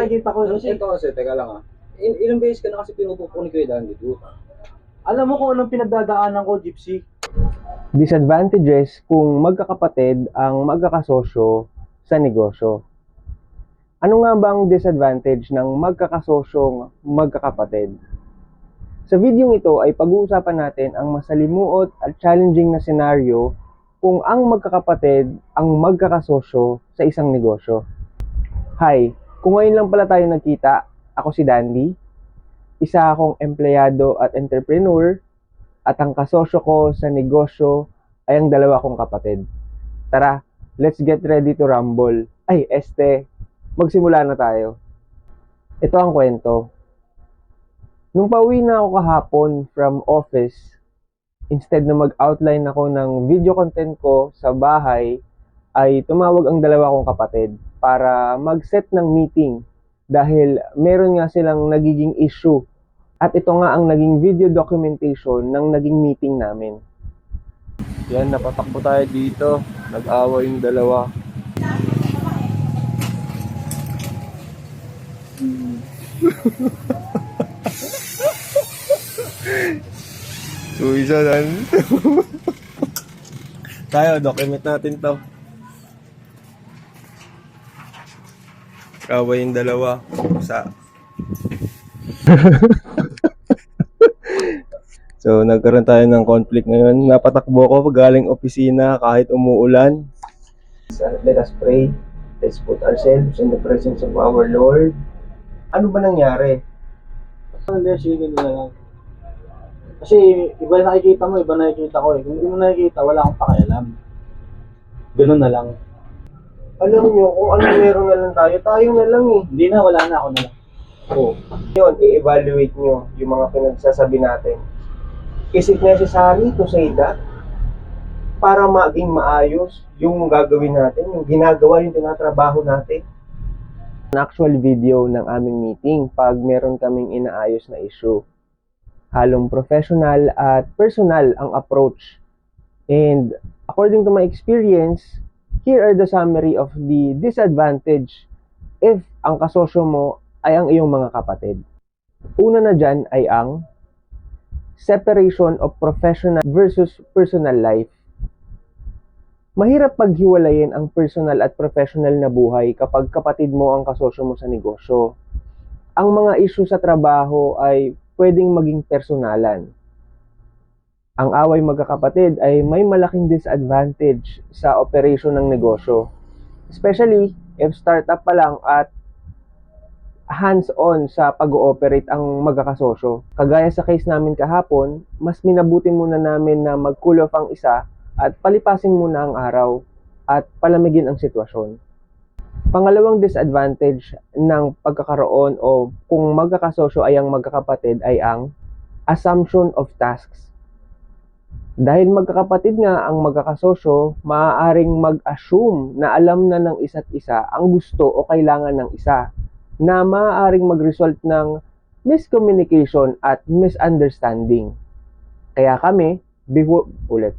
nakikita ko. Kasi ito kasi, teka lang ah. Il- ilang beses ka na kasi pinupupo ni Kuya Dan dito. Alam mo kung anong pinagdadaanan ko, Gypsy? Disadvantages kung magkakapatid ang magkakasosyo sa negosyo. Ano nga ba ang disadvantage ng magkakasosyong magkakapatid? Sa video ito ay pag-uusapan natin ang masalimuot at challenging na senaryo kung ang magkakapatid ang magkakasosyo sa isang negosyo. Hi, kung ngayon lang pala tayo nagkita, ako si Dandy. Isa akong empleyado at entrepreneur at ang kasosyo ko sa negosyo ay ang dalawa kong kapatid. Tara, let's get ready to rumble. Ay, este, magsimula na tayo. Ito ang kwento. Nung pauwi na ako kahapon from office, instead na mag-outline ako ng video content ko sa bahay, ay tumawag ang dalawa kong kapatid para mag-set ng meeting dahil meron nga silang nagiging issue at ito nga ang naging video documentation ng naging meeting namin. Yan, napatakbo tayo dito. Nag-awa yung dalawa. isa dan. tayo, document natin to. Awa yung dalawa. Sa So, nagkaroon tayo ng conflict ngayon. Napatakbo ko galing opisina kahit umuulan. Let us pray. Let's put ourselves in the presence of our Lord. Ano ba nangyari? Hindi, sige nila lang. Kasi iba nakikita mo, iba nakikita ko eh. Kung hindi mo nakikita, wala akong pakialam. Ganun na lang. Alam nyo, kung ano meron na lang tayo, tayo na lang eh. Hindi na, wala na ako na lang. Oh. Yun, i-evaluate nyo yung mga pinagsasabi natin. Is it necessary to say that? Para maging maayos yung gagawin natin, yung ginagawa, yung tinatrabaho natin. An actual video ng aming meeting pag meron kaming inaayos na issue. Halong professional at personal ang approach. And according to my experience, here are the summary of the disadvantage if ang kasosyo mo ay ang iyong mga kapatid. Una na dyan ay ang separation of professional versus personal life. Mahirap paghiwalayin ang personal at professional na buhay kapag kapatid mo ang kasosyo mo sa negosyo. Ang mga issue sa trabaho ay pwedeng maging personalan. Ang away magkakapatid ay may malaking disadvantage sa operation ng negosyo. Especially if startup pa lang at hands-on sa pag-ooperate ang magkakasosyo. Kagaya sa case namin kahapon, mas minabuti muna namin na mag-cool off ang isa at palipasin muna ang araw at palamigin ang sitwasyon. Pangalawang disadvantage ng pagkakaroon o kung magkakasosyo ay ang magkakapatid ay ang assumption of tasks. Dahil magkakapatid nga ang magkakasosyo, maaaring mag-assume na alam na ng isa't isa ang gusto o kailangan ng isa na maaaring mag-result ng miscommunication at misunderstanding. Kaya kami, before, ulit,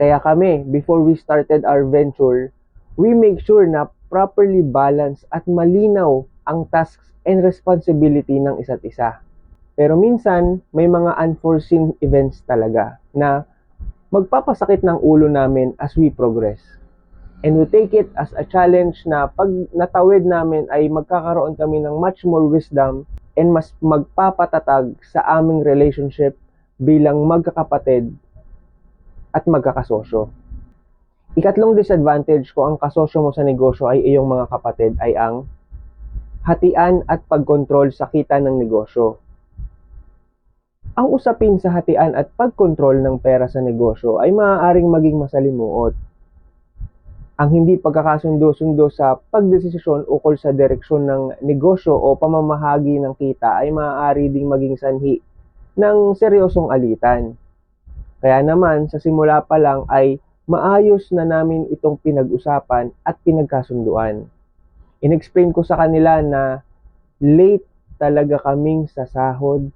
kaya kami, before we started our venture, we make sure na properly balance at malinaw ang tasks and responsibility ng isa't isa. Pero minsan, may mga unforeseen events talaga na magpapasakit ng ulo namin as we progress. And we take it as a challenge na pag natawid namin ay magkakaroon kami ng much more wisdom and mas magpapatatag sa aming relationship bilang magkakapatid at magkakasosyo. Ikatlong disadvantage ko ang kasosyo mo sa negosyo ay iyong mga kapatid ay ang hatian at pagkontrol sa kita ng negosyo. Ang usapin sa hatian at pagkontrol ng pera sa negosyo ay maaaring maging masalimuot ang hindi pagkakasundo-sundo sa pagdesisyon ukol sa direksyon ng negosyo o pamamahagi ng kita ay maaari ding maging sanhi ng seryosong alitan. Kaya naman, sa simula pa lang ay maayos na namin itong pinag-usapan at pinagkasunduan. Inexplain ko sa kanila na late talaga kaming sa sahod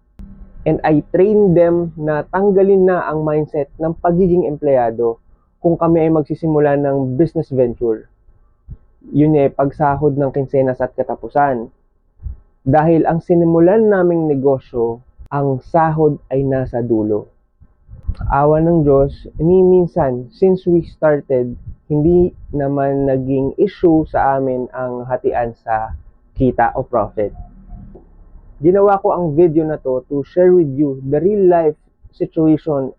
and I train them na tanggalin na ang mindset ng pagiging empleyado kung kami ay magsisimula ng business venture. Yun eh, pagsahod ng kinsenas at katapusan. Dahil ang sinimulan naming negosyo, ang sahod ay nasa dulo. Awa ng Diyos, ni minsan, since we started, hindi naman naging issue sa amin ang hatian sa kita o profit. Ginawa ko ang video na to to share with you the real life situation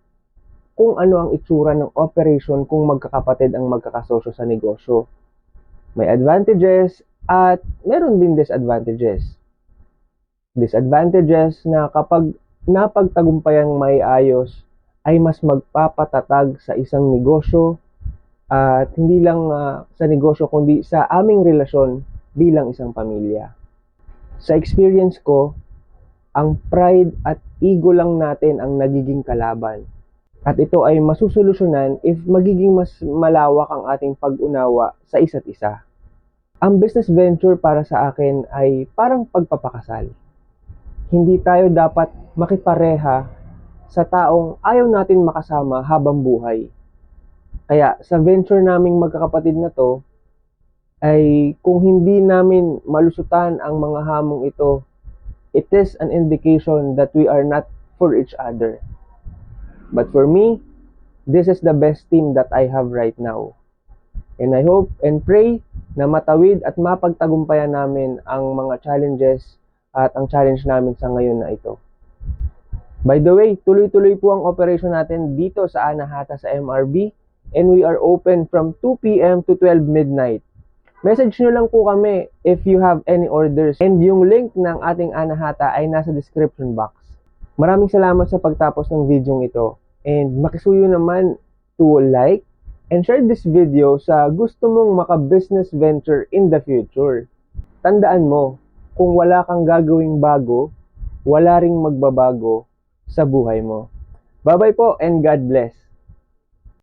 kung ano ang itsura ng operation kung magkakapatid ang magkakasosyo sa negosyo. May advantages at meron din disadvantages. Disadvantages na kapag napagtagumpayang may ayos ay mas magpapatatag sa isang negosyo at hindi lang ah, sa negosyo kundi sa aming relasyon bilang isang pamilya. Sa experience ko, ang pride at ego lang natin ang nagiging kalaban. At ito ay masusolusyonan if magiging mas malawak ang ating pag-unawa sa isa't isa. Ang business venture para sa akin ay parang pagpapakasal. Hindi tayo dapat makipareha sa taong ayaw natin makasama habang buhay. Kaya sa venture naming magkakapatid na to, ay kung hindi namin malusutan ang mga hamong ito, it is an indication that we are not for each other. But for me, this is the best team that I have right now. And I hope and pray na matawid at mapagtagumpayan namin ang mga challenges at ang challenge namin sa ngayon na ito. By the way, tuloy-tuloy po ang operation natin dito sa Anahata sa MRB and we are open from 2 p.m. to 12 midnight. Message nyo lang po kami if you have any orders and yung link ng ating Anahata ay nasa description box. Maraming salamat sa pagtapos ng video ito and makisuyo naman to like and share this video sa gusto mong maka-business venture in the future. Tandaan mo, kung wala kang gagawing bago, wala ring magbabago sa buhay mo. Bye-bye po and God bless.